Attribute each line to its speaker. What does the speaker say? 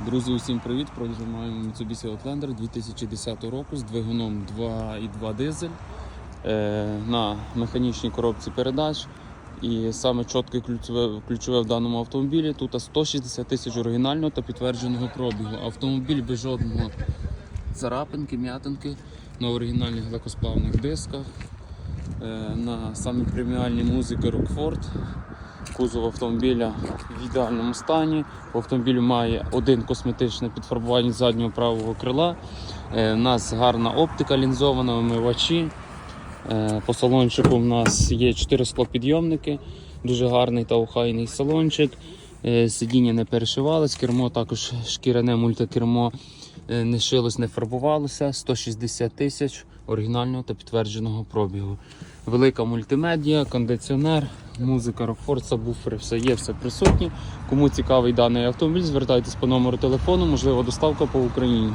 Speaker 1: Друзі, усім привіт! Прожимаємо Mitsubishi Outlander 2010 року з двигуном 2,2 дизель е, на механічній коробці передач. І саме чітке ключове, ключове в даному автомобілі тут 160 тисяч оригінального та підтвердженого пробігу. Автомобіль без жодного царапинки, м'ятинки на оригінальних легкосплавних дисках. Е, на самій преміальній музики Rockford. Кузов автомобіля в ідеальному стані. У автомобілю має один косметичне підфарбування заднього правого крила. Е, У нас гарна оптика лінзована, омивачі. Е, По салончику у нас є 4 склопідйомники, дуже гарний та охайний салончик. Е, Сидіння не перешивалось, кермо також шкіряне мультикермо не шилось, не фарбувалося. 160 тисяч оригінального та підтвердженого пробігу. Велика мультимедіа, кондиціонер, музика, рокфорса, буфери, все є, все присутнє. Кому цікавий даний автомобіль, звертайтесь по номеру телефону, можливо, доставка по Україні.